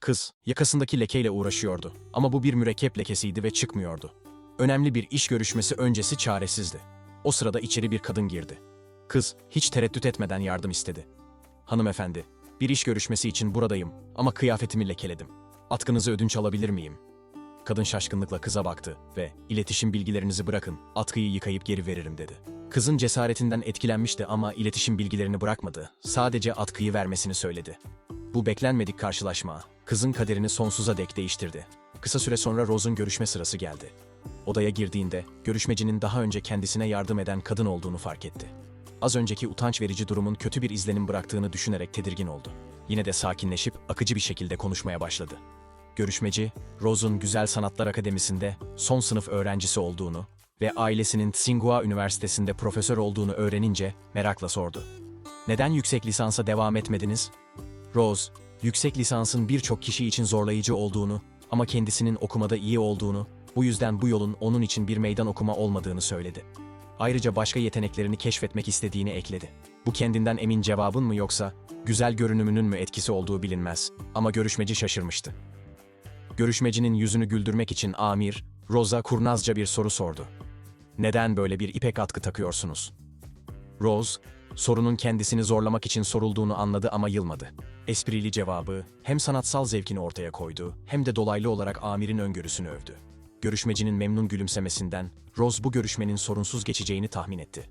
Kız, yakasındaki lekeyle uğraşıyordu ama bu bir mürekkep lekesiydi ve çıkmıyordu. Önemli bir iş görüşmesi öncesi çaresizdi. O sırada içeri bir kadın girdi. Kız, hiç tereddüt etmeden yardım istedi. Hanımefendi, bir iş görüşmesi için buradayım ama kıyafetimi lekeledim. Atkınızı ödünç alabilir miyim? Kadın şaşkınlıkla kıza baktı ve iletişim bilgilerinizi bırakın, atkıyı yıkayıp geri veririm dedi. Kızın cesaretinden etkilenmişti ama iletişim bilgilerini bırakmadı. Sadece atkıyı vermesini söyledi. Bu beklenmedik karşılaşma, kızın kaderini sonsuza dek değiştirdi. Kısa süre sonra Rose'un görüşme sırası geldi. Odaya girdiğinde, görüşmecinin daha önce kendisine yardım eden kadın olduğunu fark etti. Az önceki utanç verici durumun kötü bir izlenim bıraktığını düşünerek tedirgin oldu. Yine de sakinleşip akıcı bir şekilde konuşmaya başladı. Görüşmeci, Rose'un Güzel Sanatlar Akademisi'nde son sınıf öğrencisi olduğunu ve ailesinin Tsinghua Üniversitesi'nde profesör olduğunu öğrenince merakla sordu. Neden yüksek lisansa devam etmediniz? Rose, yüksek lisansın birçok kişi için zorlayıcı olduğunu ama kendisinin okumada iyi olduğunu, bu yüzden bu yolun onun için bir meydan okuma olmadığını söyledi. Ayrıca başka yeteneklerini keşfetmek istediğini ekledi. Bu kendinden emin cevabın mı yoksa güzel görünümünün mü etkisi olduğu bilinmez ama görüşmeci şaşırmıştı. Görüşmecinin yüzünü güldürmek için amir, Rose'a kurnazca bir soru sordu. Neden böyle bir ipek atkı takıyorsunuz? Rose, sorunun kendisini zorlamak için sorulduğunu anladı ama yılmadı. Esprili cevabı hem sanatsal zevkini ortaya koydu hem de dolaylı olarak amirin öngörüsünü övdü. Görüşmecinin memnun gülümsemesinden Rose bu görüşmenin sorunsuz geçeceğini tahmin etti.